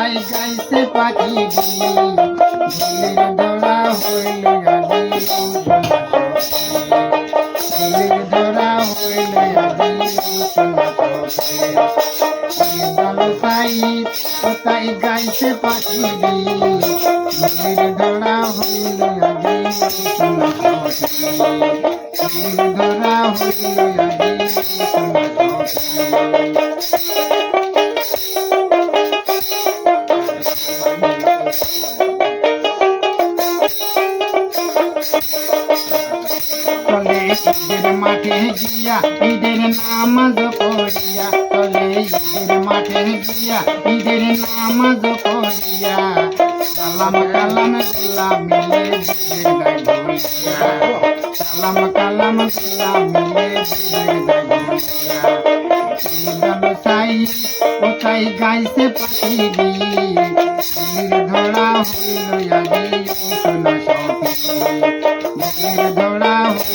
কোথায় গাইছে পাখি ঢোলের দোলা হইল আদি ঢোলের দোলা হইল আদি কোথায় গাইছে পাখি ঢোলের দোলা হইল আদি ঢোলের দোলা হইল আদি ঈদের মাঠে গিয়া ঈদের নামাজ পড়িয়া, চলে ঈদের মাঠে গিয়া ঈদের নামাজ পড়িয়া। কালাম কালামগুলা মিলে কালাম কালামগুলা মিলে সাই কোথায় গাইছে পাখি নীর ধরা হইল আদি সোনা সখী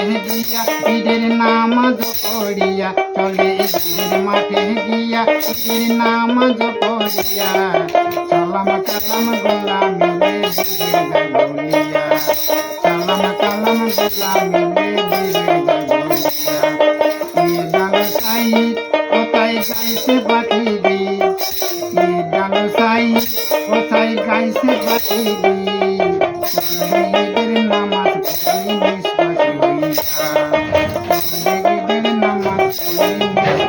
গিয়া ঈদের নামাজ পড়িয়া চলে ঈদের মাঠে গিয়া ঈদের নামাজ পড়িয়া সালাম কালাম গোলা মিলে দিবে গায় বলিয়া সালাম কালাম গোলা মিলে দিবে গায় বলিয়া কোথায় গাইছে পাখি দি ঈদাল কোথায় গাইছে পাখি